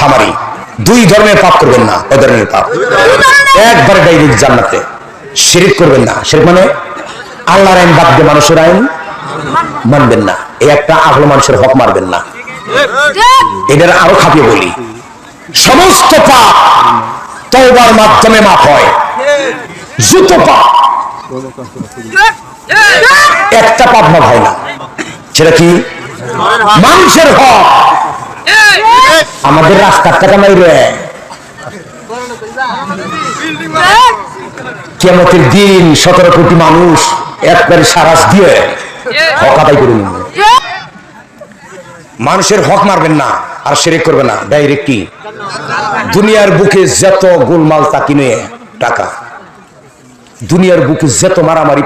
মারামারি দুই ধরনের পাপ করবেন না ও ধরনের পাপ। একবারে ডাইরেক্ট জান্নাতে। শিরিক করবেন না। শিরিক মানে আল্লাহর আইন বাদ দিয়ে মানুষের আইন মানবেন না। এই একটা আগলো মানুষের হক মারবেন না। এদের আরও খাপিয়ে বলি। সমস্ত পাপ তওবার মাধ্যমে মাপ হয়। জুতো পাপ, একটা পাপ মাপ হয় না। সেটা কি? মানুষের হক। আমাদের রাস্তার টাকা নাই কেমতের দিন সতেরো কোটি মানুষ একবারে সারাস দিয়ে হক আদায় করে নিবে। মানুষের হক মারবেন না আর সেরেক করবে না। ডাইরেক্ট কি? দুনিয়ার বুকে যত গোলমাল তা কিনে টাকা। দুনিয়ার বুকে যত মারামারি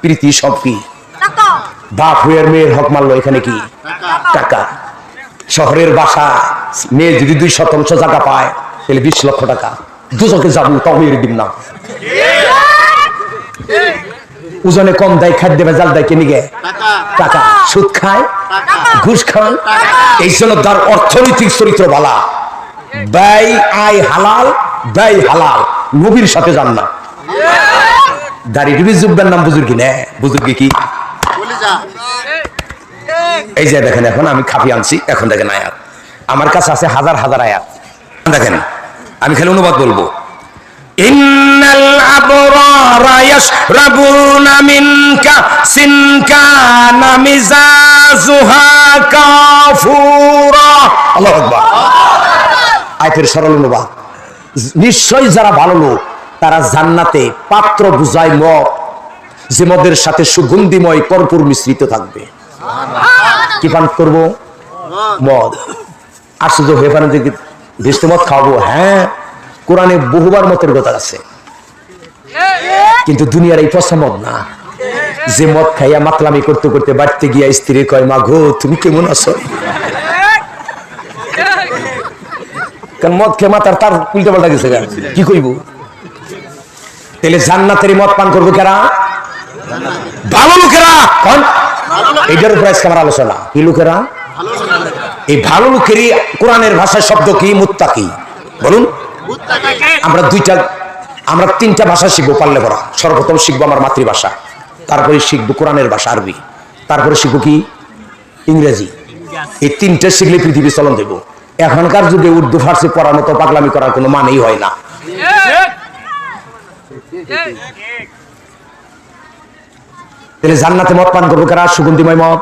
প্রীতি সব কি? বাপ হইয়ার মেয়ের হক মারলো এখানে কি? টাকা। শহরের বাসা মেয়ে যদি দুই শতাংশ জায়গা পায় তাহলে বিশ লক্ষ টাকা। দুজকে যাব তাও মেয়ের দিন না। ওজনে কম দেয় খাদ্য ভেজাল দেয় কিনে গে টাকা। সুদ খায় ঘুষ খায় এই জন্য তার অর্থনৈতিক চরিত্র বালা ব্যয় আয় হালাল ব্যয় হালাল। নবীর সাথে যান না। দাড়ি টুপি জুববেন নাম বুজুর্গি নে। বুজুর্গি কি? এই যে দেখেন এখন আমি খাপি আনছি, এখন দেখেন আয়াত। আমার কাছে আছে হাজার হাজার আয়াত। দেখেন, আমি খালি অনুবাদ বলব। অনুবাদ। নিশ্চয়ই যারা ভালো লোক, তারা জান্নাতে পাত্র বুঝায় মদ, যে মদের সাথে সুগন্ধিময় কর্পূর মিশ্রিত থাকবে। কি পান করব? মদ। আশ্চর্য হয়ে পারেন যে মদ খাওয়াবো? হ্যাঁ। কোরআনে বহুবার মতের কথা আছে। কিন্তু দুনিয়ার এই পচা মদ না। যে মদ খাইয়া মাতলামি করতে করতে বাড়তে গিয়া স্ত্রী কয়, মা গো, তুমি কেমন আছো? কারণ মদ খেয়ে মাতার তার উল্টা পাল্টা গেছে কি কইব? তাহলে জান্নাতের মদ পান করব কেরা? ভালো লোকেরা কোন? এটার উপরে আজকে আমার আলোচনা। কি লোকেরা? এই ভালো লোকেরই কোরআনের ভাষার শব্দ কি? মুত্তাকি। বলুন। আমরা দুইটা, আমরা তিনটা ভাষা শিখব পারলে পড়া। সর্বপ্রথম শিখব আমার মাতৃভাষা। তারপরে শিখব কোরআনের ভাষা, আরবি। তারপরে শিখব কি? ইংরেজি। এই তিনটে শিখলে পৃথিবী চলন দেব। এখনকার যুগে উর্দু, ফার্সি পড়ার মতো পাগলামি করার কোনো মানেই হয় না। তাহলে জান্নাতে মদ পান করব কারা? সুগন্ধিময় মদ।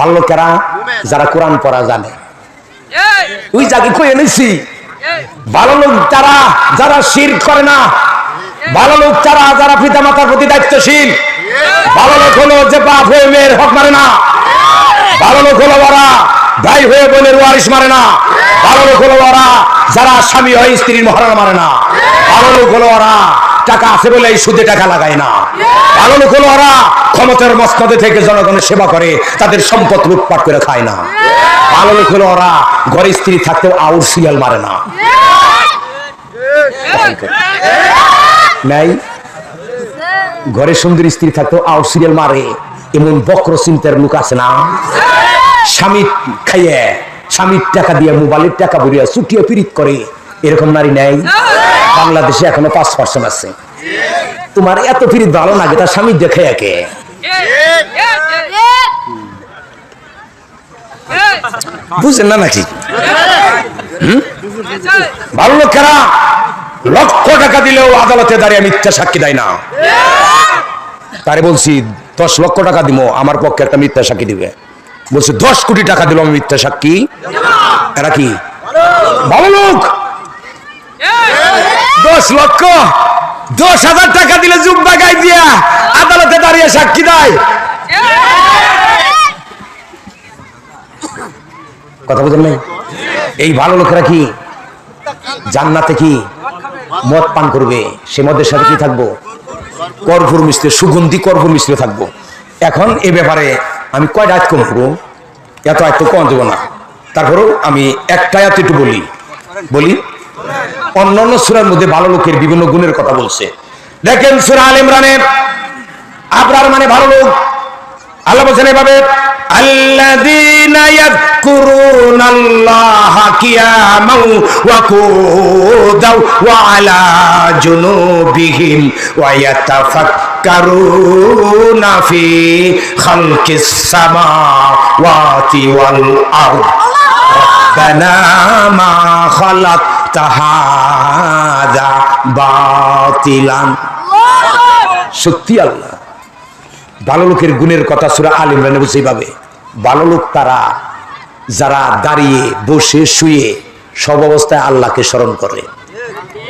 ভালো কারা? যারা কোরআন পড়া জানে। ওই জাগি কই এনেছি? ভালো লোক তারা যারা শির করে না। ভালো লোক তারা যারা পিতা মাতার প্রতি দায়িত্বশীল। ভালো লোক হলো যে বাপ হয়ে মেয়ের হক মারে না। ভালো লোক হলো ওরা। ভাই হয়ে বোনের ওয়ারিস মারে না। ভালো লোক হলো ওরা, যারা স্বামী হয়, স্ত্রীর মহারণা মারে না। ভালো লোক হলো ওরা, টাকা আছে বলে এই সুদে টাকা লাগায় না। ভালো লোক হলো ওরা, ক্ষমতার মস্তদে থেকে জনগণের সেবা করে, তাদের সম্পদ লুটপাট করে খায় না। ভালো লোক হলো ওরা, ঘরে স্ত্রী থাকতেও আউর সিরিয়াল মারে না। নাই? ঘরে সুন্দরী স্ত্রী থাকতেও আউট সিরিয়াল মারে, এমন বক্র চিন্তার লোক আছে না? স্বামী খাইয়ে, স্বামীর টাকা দিয়ে মোবাইলের টাকা ভরিয়া চুটিয়ে পিরিত করে, এরকম নারী নেই। বাংলাদেশে এখনও পাঁচ পার্সেন্ট আছে। তোমার এত পিরিত ভালো লাগে তার স্বামী দেখে একে। বুঝলেন না নাকি? ভালো লোকেরা লক্ষ টাকা দিলেও আদালতে দাঁড়িয়ে মিথ্যা সাক্ষী দেয় না। তারে বলছি, দশ লক্ষ টাকা দিব আমার পক্ষে একটা মিথ্যা সাক্ষী দিবে। বলছে, দশ কোটি টাকা দিল আমি মিথ্যা সাক্ষী। এরা কি? ভালো লোক। দশ লক্ষ। দশ হাজার টাকা দিলে জুব্বা গাই দিয়া আদালতে দাঁড়িয়ে সাক্ষী দেয়। কথা বুঝেন এই ভালো লোকেরা কি? জান্নাতে কি মদ পান করবে? সে মদের সাথে কি থাকব? কর্পূর মিশ্রে সুগন্ধি কর্পূর মিশ্রে থাকব। এখন এ ব্যাপারে আমি কয়টা আয়াত কম করবো এত আয়াত তো কম দেবো না তারপরেও আমি একটা আয়াত একটু বলি বলি অন্যান্য সুরার মধ্যে ভালো লোকের বিভিন্ন গুণের কথা বলছে দেখেন সুরা আল ইমরানের আবরার মানে ভালো লোক আল্লাহ বলছেন এভাবে الذين يذكرون الله قياما وقودا وعلى جنوبهم ويتفكرون তাফাক্কারুনা ফি খালকিস সামাওয়াতি ওয়াল সত্যি আল্লাহ, ভালো লোকের গুণের কথা সুরা আলিম ইমরানে বুঝে পাবে ভালো লোক তারা, যারা দাঁড়িয়ে, বসে, শুয়ে সব অবস্থায় আল্লাহকে স্মরণ করে।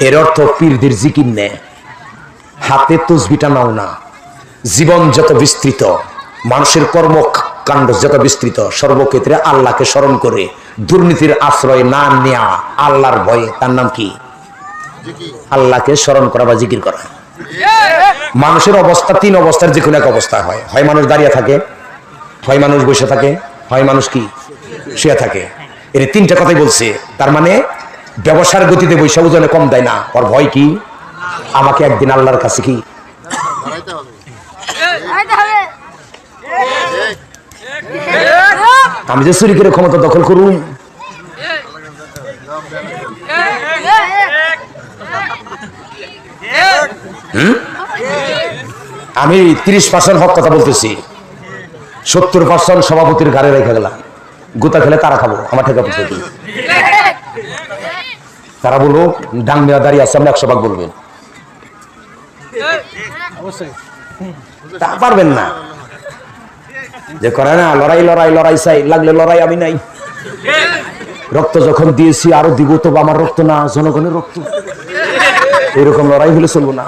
এর অর্থ পীরদের জিকির নেয়। হাতে তসবিটা নাও না। জীবন যত বিস্তৃত, মানুষের কর্মকাণ্ড যত বিস্তৃত, সর্বক্ষেত্রে আল্লাহকে স্মরণ করে দুর্নীতির আশ্রয় না নেয়া আল্লাহর ভয়ে। তার নাম কি? আল্লাহকে স্মরণ করা বা জিকির করা। মানুষের অবস্থা তিন অবস্থার যে কোনো এক অবস্থা হয়। হয় মানুষ দাঁড়িয়ে থাকে, হয় মানুষ বসে থাকে, হয় মানুষ কি? শুয়ে থাকে। এর তিনটা কথাই বলছে। তার মানে ব্যবসার গতিতে বৈশা ওজনে কম দেয় না। ওর ভয় কি? আমাকে একদিন আল্লাহর কাছে কি? আমি যে চুরি করে ক্ষমতা দখল করুন আমি তিরিশ পার্সেন্ট হক কথা বলতেছি। সত্তর পার্সেন্ট সভাপতির ঘাড়ে রেখে গেলাম। গোতা খেলে তারা খাব, আমার ঠেকা পড়ছে তারা বলব ডাং মেয়া দাঁড়িয়ে আছে, আমরা একশো ভাগ বলবেন তা পারবেন না। যে করে না, লড়াই লড়াই লড়াই চাই, লাগলে লড়াই আমি নাই। রক্ত যখন দিয়েছি, আরও দিব তো আমার রক্ত না, জনগণের রক্ত। এরকম লড়াই হলে চলবো না।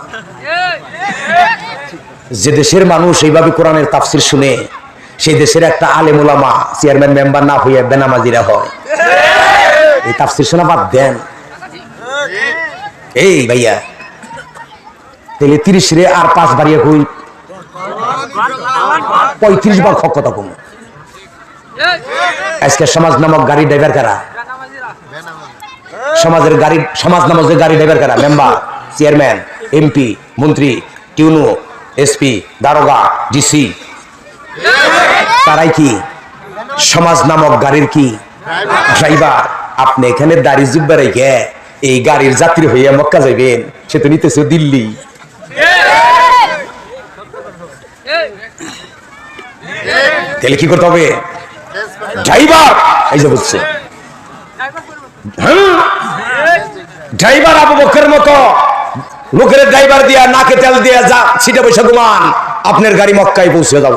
যে দেশের মানুষ এইভাবে কোরআনের তাফসির শুনে, সেই দেশের একটা আলেম ওলামা চেয়ারম্যান, মেম্বার না হইয়া বেনামাজিরা হয়। এই তাফসির শোনা বাদ দেন। এই ভাইয়া তাহলে তিরিশ রে আর পাঁচ বাড়িয়ে কই? পঁয়ত্রিশ বার কথা কম। আজকে সমাজ নামক গাড়ি ড্রাইভার কারা? সমাজের গাড়ি, সমাজ নামক যে গাড়ি ড্রাইভার কারা? মেম্বার, চেয়ারম্যান, এমপি, মন্ত্রী, টিউনু, এসপি, দারোগা, ডিসি। তারাই কি? সমাজ নামক গাড়ির কি? ড্রাইভার, আপনি এখানে দাড়ি জুব্বা রেখে এই গাড়ির যাত্রী হইয়া মক্কা যাইবেন, সে তো নিতেছে দিল্লি। তাহলে কি করতে হবে? ড্রাইভার! এই যে বুঝছে। ড্রাইভার আবু বকরের মতো। লোকের ড্রাইভার দিয়া, নাকে তেল দিয়া যা সিটে বসে ঘুমান। আপনার গাড়ি মক্কায় পৌঁছে যাব।